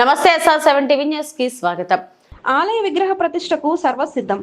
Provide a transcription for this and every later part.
నమస్తే SR seven TV న్యూస్కి స్వాగతం. ఆలయ విగ్రహ ప్రతిష్టకు సర్వసిద్ధం.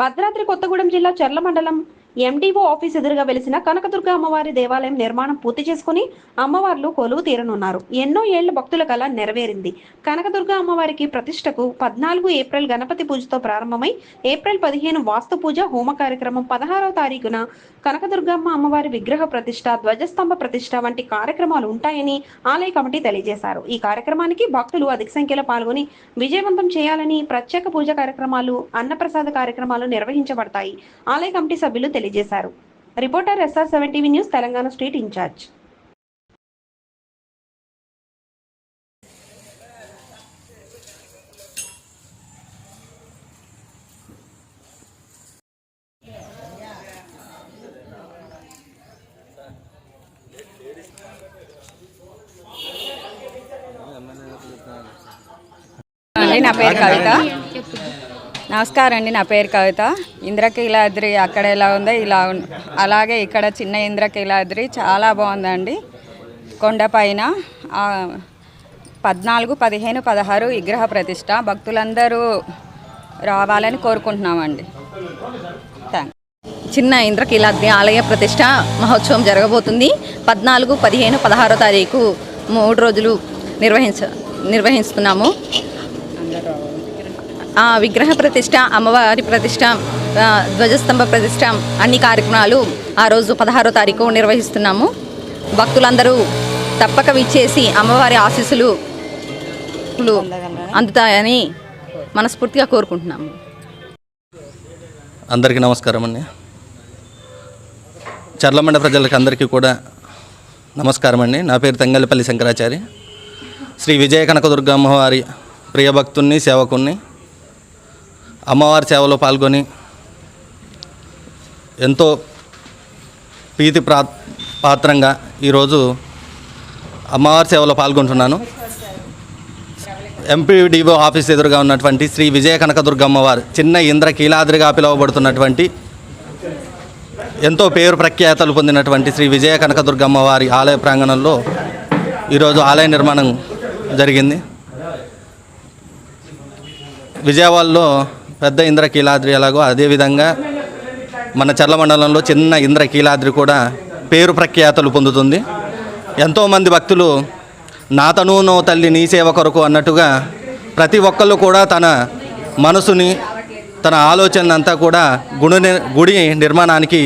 భద్రాద్రి కొత్తగూడెం జిల్లా చర్ల మండలం ఎండిఓ ఆఫీస్ ఎదురుగా వెలిసిన కనకదుర్గ అమ్మవారి దేవాలయం నిర్మాణం పూర్తి చేసుకుని అమ్మవార్లు కొలువు తీరనున్నారు. ఎన్నో ఏళ్ళ భక్తుల కళ నెరవేరింది. కనకదుర్గ అమ్మవారికి ప్రతిష్టకు పద్నాలుగు ఏప్రిల్ గణపతి పూజతో ప్రారంభమై ఏప్రిల్ పదిహేను వాస్తు పూజ హోమ కార్యక్రమం పదహారవ తారీఖున కనకదుర్గమ్మ అమ్మవారి విగ్రహ ప్రతిష్ట ధ్వజస్తంభ ప్రతిష్ట వంటి కార్యక్రమాలు ఉంటాయని ఆలయ కమిటీ తెలియజేశారు. ఈ కార్యక్రమానికి భక్తులు అధిక సంఖ్యలో పాల్గొని విజయవంతం చేయాలని ప్రత్యేక పూజ కార్యక్రమాలు అన్నప్రసాద కార్యక్రమాలు నిర్వహించబడతాయి. ఆలయ కమిటీ సభ్యులు తెలియజేశారు. Reporter SR seven TV news Telangana state in-charge. నా పేరు కవిత. నమస్కారం అండి నా పేరు కవిత. ఇంద్రకీలాద్రి అక్కడ ఎలా ఉందో ఇలా ఉన్- అలాగే ఇక్కడ చిన్న ఇంద్రకీలాద్రి చాలా బాగుందండి. కొండపైన పద్నాలుగు పదిహేను పదహారు విగ్రహ ప్రతిష్ట. భక్తులందరూ రావాలని కోరుకుంటున్నామండి. థ్యాంక్ చిన్న ఇంద్రకీలాద్రి ఆలయ ప్రతిష్ట మహోత్సవం జరగబోతుంది. పద్నాలుగు పదిహేను పదహారో తారీఖు మూడు రోజులు నిర్వహించ నిర్వహిస్తున్నాము. విగ్రహ ప్రతిష్ట అమ్మవారి ప్రతిష్ట ధ్వజస్తంభ ప్రతిష్ట అన్ని కార్యక్రమాలు ఆ రోజు పదహారో తారీఖు నిర్వహిస్తున్నాము. భక్తులందరూ తప్పక విచ్చేసి అమ్మవారి ఆశీస్సులు అందుతాయని మనస్ఫూర్తిగా కోరుకుంటున్నాము. అందరికీ నమస్కారం అండి. చర్లమండ ప్రజలకు అందరికీ కూడా నమస్కారం అండి. నా పేరు తంగళ్ళపల్లి శంకరాచారి. శ్రీ విజయ కనకదుర్గ అమ్మవారి ప్రియభక్తుణ్ణి సేవకుణ్ణి అమ్మవారి సేవలో పాల్గొని ఎంతో ప్రీతి ప్రా పాత్రంగా ఈరోజు అమ్మవారి సేవలో పాల్గొంటున్నాను. ఎంపీడీఓ ఆఫీస్ ఎదురుగా ఉన్నటువంటి శ్రీ విజయ కనకదుర్గమ్మవారు చిన్న ఇంద్ర కీలాద్రిగా పిలువబడుతున్నటువంటి ఎంతో పేరు ప్రఖ్యాతలు పొందినటువంటి శ్రీ విజయ కనకదుర్గమ్మవారి ఆలయ ప్రాంగణంలో ఈరోజు ఆలయ నిర్మాణం జరిగింది. విజయవాడలో పెద్ద ఇంద్రకీలాద్రి ఎలాగో అదేవిధంగా మన చర్ల మండలంలో చిన్న ఇంద్రకీలాద్రి కూడా పేరు ప్రఖ్యాతలు పొందుతుంది. ఎంతోమంది భక్తులు నా తనువునో తల్లి నీ సేవ కొరకు అన్నట్టుగా ప్రతి ఒక్కళ్ళు కూడా తన మనసుని తన ఆలోచన అంతా కూడా గుడి గుడి నిర్మాణానికి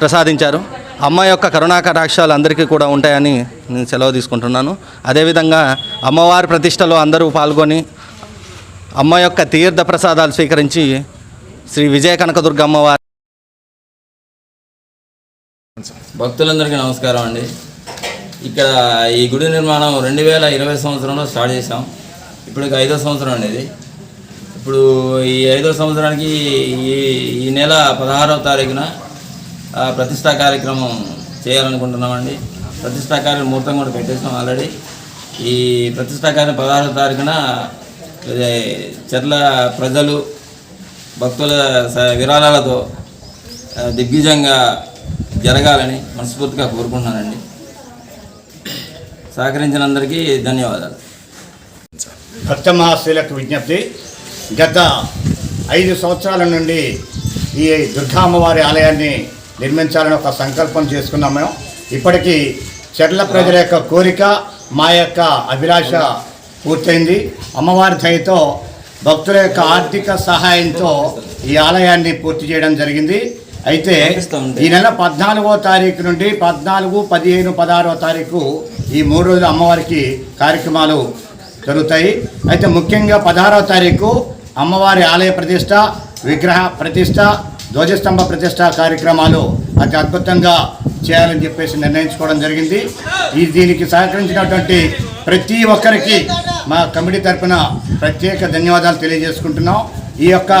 ప్రసాదించారు. అమ్మ యొక్క కరుణా కటాక్షాలు అందరికీ కూడా ఉంటాయని నేను సెలవు తీసుకుంటున్నాను. అదేవిధంగా అమ్మవారి ప్రతిష్టలో అందరూ పాల్గొని అమ్మ యొక్క తీర్థ ప్రసాదాలు స్వీకరించి శ్రీ విజయ కనకదుర్గ అమ్మవారి భక్తులందరికీ నమస్కారం అండి. ఇక్కడ ఈ గుడి నిర్మాణం రెండు వేల ఇరవై సంవత్సరంలో స్టార్ట్ చేసాం ఇప్పుడు ఐదో సంవత్సరం అండి ఇది. ఇప్పుడు ఈ ఐదో సంవత్సరానికి ఈ ఈ నెల పదహారవ తారీఖున ప్రతిష్టా కార్యక్రమం చేయాలనుకుంటున్నామండి. ప్రతిష్టా కార్యం ముహూర్తం కూడా పెట్టేసాం ఆల్రెడీ. ఈ ప్రతిష్టా కార్యం పదహారవ తారీఖున చెర్ల ప్రజలు భక్తుల స- విరాళాలతో ఆ, జరగాలని మనస్ఫూర్తిగా కోరుకుంటున్నానండి. సహకరించిన అందరికీ ధన్యవాదాలు. భక్తమహాశీలకు విజ్ఞప్తి గత ఐదు సంవత్సరాల నుండి ఈ దుర్గా అమ్మవారి ఆలయాన్ని నిర్మించాలని ఒక సంకల్పం చేసుకున్నాం మేము. ఇప్పటికీ చెర్ల ప్రజల యొక్క కోరిక మా యొక్క అభిలాష పూర్తయింది. అమ్మవారి దయతో భక్తుల యొక్క ఆర్థిక సహాయంతో ఈ ఆలయాన్ని పూర్తి చేయడం జరిగింది. అయితే ఈ నెల పద్నాలుగో తారీఖు నుండి పద్నాలుగు పదిహేను పదహారవ తారీఖు ఈ మూడు రోజులు అమ్మవారికి కార్యక్రమాలు జరుగుతాయి. అయితే ముఖ్యంగా పదహారవ తారీఖు అమ్మవారి ఆలయ ప్రతిష్ట విగ్రహ ప్రతిష్ట ధ్వజస్తంభ ప్రతిష్ట కార్యక్రమాలు అతి అద్భుతంగా చేయాలని చెప్పేసి నిర్ణయించుకోవడం జరిగింది. ఈ దీనికి సహకరించినటువంటి ప్రతి ఒక్కరికి మా కమిటీ తరపున ప్రత్యేక ధన్యవాదాలు తెలియజేసుకుంటున్నాం. ఈ యొక్క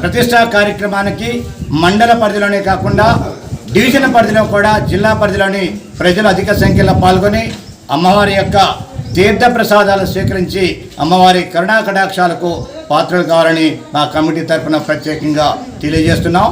ప్రతిష్టా కార్యక్రమానికి మండల పరిధిలోనే కాకుండా డివిజన్ పరిధిలో కూడా జిల్లా పరిధిలోని ప్రజలు అధిక సంఖ్యలో పాల్గొని అమ్మవారి యొక్క తీర్థ ప్రసాదాలు స్వీకరించి అమ్మవారి కరుణా కటాక్షాలకు పాత్రలు కావాలని మా కమిటీ తరఫున ప్రత్యేకంగా తెలియజేస్తున్నాం.